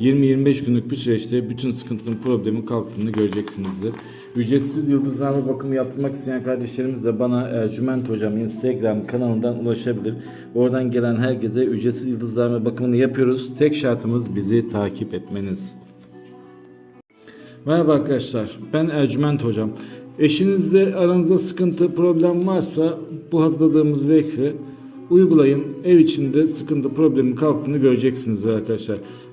20-25 günlük bir süreçte bütün sıkıntının problemin kalktığını göreceksinizdir. Ücretsiz yıldızlama bakımı yaptırmak isteyen kardeşlerimiz de bana Ercüment Hocam Instagram kanalından ulaşabilir. Oradan gelen herkese ücretsiz yıldızlama bakımını yapıyoruz. Tek şartımız bizi takip etmeniz. Merhaba arkadaşlar, ben Ercüment Hocam. Eşinizle aranızda sıkıntı, problem varsa bu hazırladığımız vekfi uygulayın. Ev içinde sıkıntı, problemin kalktığını göreceksiniz arkadaşlar.